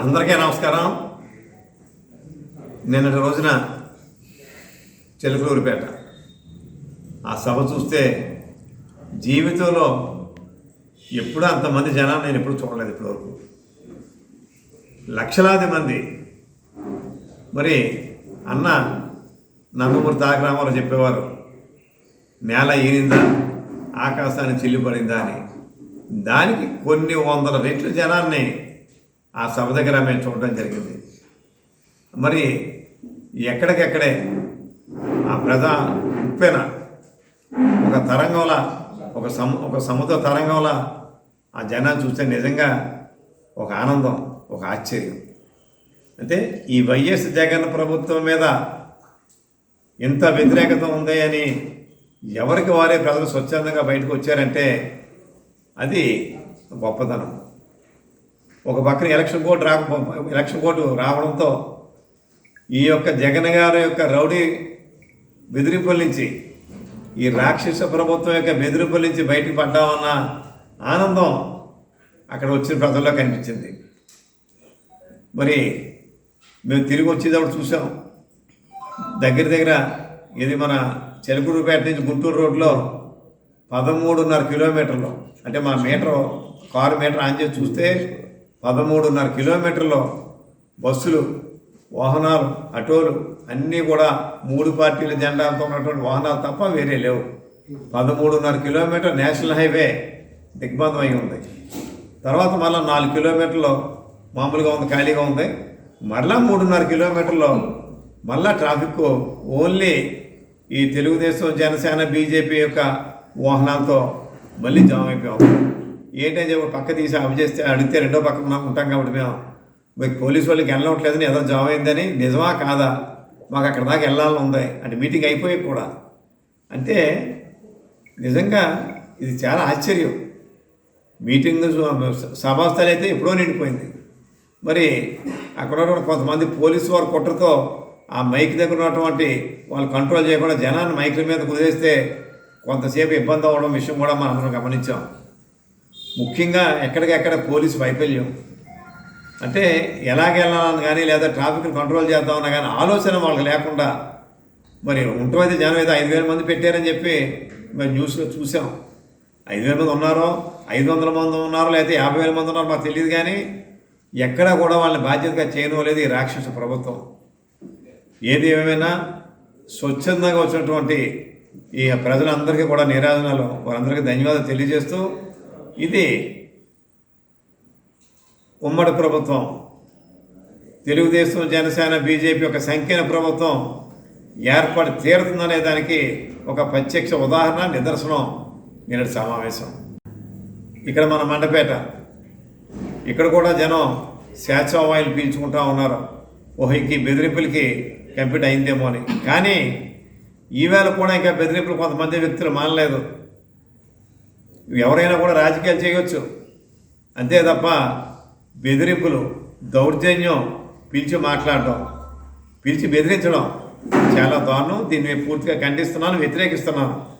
అందరికీ నమస్కారం. నిన్నటి రోజున చిలకలూరిపేట. ఆ సభ చూస్తే జీవితంలో ఎప్పుడూ అంతమంది జనాలు నేను ఎప్పుడు చూడలేదు ఇప్పటివరకు. లక్షలాది మంది. మరి అన్న నందమూరి తారక చెప్పేవారు నేల ఈనిందా ఆకాశాన్ని చిల్లిపడిందా అని. దానికి కొన్ని వందల రెట్లు జనాన్ని ఆ సభ దగ్గర మేము చూడటం జరిగింది. మరి ఎక్కడికెక్కడే ఆ ప్రజా ఉప్పెన ఒక తరంగంలా ఒక సము ఒక సముద్ర తరంగంలా ఆ జనాన్ని చూస్తే నిజంగా ఒక ఆనందం ఒక ఆశ్చర్యం. అంటే ఈ వైఎస్ జగన్ ప్రభుత్వం మీద ఇంత వ్యతిరేకత ఉంది అని ఎవరికి వారే ప్రజలు స్వచ్ఛందంగా బయటకు వచ్చారంటే అది గొప్పతనం. ఒక పక్కన ఎలక్షన్ కోర్టు రా ఎలక్షన్ కోర్టు రావడంతో ఈ యొక్క జగన్ గారి యొక్క రౌడీ బెదిరింపుల నుంచి ఈ రాక్షస ప్రభుత్వం యొక్క బెదిరింపుల నుంచి బయటకు పడ్డామన్న ఆనందం అక్కడ వచ్చిన ప్రజల్లో కనిపించింది. మరి మేము తిరిగి వచ్చేటప్పుడు చూసాం. దగ్గర దగ్గర ఇది మన చెలుకూరుపేట నుంచి గుంటూరు రోడ్లో పదమూడున్నర కిలోమీటర్లు. అంటే మా మీటర్ కారు మీటర్ ఆన్ చేసి చూస్తే పదమూడున్నర కిలోమీటర్లో బస్సులు వాహనాలు ఆటోలు అన్నీ కూడా మూడు పార్టీల జెండాలతో ఉన్నటువంటి వాహనాలు తప్ప వేరే లేవు. పదమూడున్నర కిలోమీటర్ నేషనల్ హైవే దిగ్బంధం అయి ఉంది. తర్వాత మళ్ళీ నాలుగు కిలోమీటర్లు మామూలుగా ఉంది ఖాళీగా ఉంది. మరలా మూడున్నర కిలోమీటర్లో మళ్ళా ట్రాఫిక్ ఓన్లీ ఈ తెలుగుదేశం జనసేన బీజేపీ యొక్క వాహనాలతో మళ్ళీ జామ్ అయిపోయాం. ఏంటని చెప్పి పక్క తీసి అవి చేస్తే అడిగితే రెండో పక్క ఉన్నాం ఉంటాం కాబట్టి మేము. మీకు పోలీసు వాళ్ళకి వెళ్ళట్లేదని ఏదో జాబ్ అయిందని నిజమా కాదా? మాకు అక్కడ దాకా వెళ్ళాలని ఉంది. అంటే మీటింగ్ అయిపోయి కూడా. అంటే నిజంగా ఇది చాలా ఆశ్చర్యం. మీటింగ్ సభాస్థలు అయితే ఎప్పుడో నిండిపోయింది. మరి అక్కడ కొంతమంది పోలీసు వారు కుట్రతో ఆ మైక్ దగ్గర ఉన్నటువంటి వాళ్ళు కంట్రోల్ చేయకుండా జనాన్ని మైకుల మీద కుదిరేస్తే కొంతసేపు ఇబ్బంది అవ్వడం విషయం కూడా మనం అందరం గమనించాం. ముఖ్యంగా ఎక్కడికెక్కడ పోలీసు వైఫల్యం. అంటే ఎలాగెళ్ళాలని కానీ లేదా ట్రాఫిక్ కంట్రోల్ చేద్దామన్నా కానీ ఆలోచన వాళ్ళకి లేకుండా మరి ఉంటమైతే జనం అయితే ఐదు వేల మంది పెట్టారని చెప్పి మరి న్యూస్లో చూసాం. ఐదు వేల మంది ఉన్నారో ఐదు వందల మంది ఉన్నారో లేకపోతే యాభై వేల మంది ఉన్నారో మాకు తెలియదు కానీ ఎక్కడా కూడా వాళ్ళని బాధ్యతగా చేయనివ్వలేదు ఈ రాక్షస ప్రభుత్వం. ఏది ఏమైనా స్వచ్ఛందంగా వచ్చినటువంటి ఈ ప్రజలందరికీ కూడా నిరాధనాలు వారందరికీ ధన్యవాదాలు తెలియజేస్తూ ఇది ఉమ్మడి ప్రభుత్వం తెలుగుదేశం జనసేన బీజేపీ యొక్క సంకీర్ణ ప్రభుత్వం ఏర్పడి తీరుతుందనే దానికి ఒక ప్రత్యక్ష ఉదాహరణ నిదర్శనం నేటి సమావేశం. ఇక్కడ మన మండపేట ఇక్కడ కూడా జనం స్వేచ్ఛ ఆయిల్ పీల్చుకుంటా ఉన్నారు. ఓహోకి బెదిరింపులకి కంప్లీట్ అయిందేమో అని. కానీ ఈవేళ కూడా ఇంకా బెదిరింపులు కొంతమంది వ్యక్తులు మానలేదు. ఎవరైనా కూడా రాజకీయాలు చేయవచ్చు. అంతే తప్ప బెదిరింపులు దౌర్జన్యం పిలిచి మాట్లాడడం పిలిచి బెదిరించడం చాలా దారుణం. దీన్ని పూర్తిగా ఖండిస్తున్నాను వ్యతిరేకిస్తున్నాను.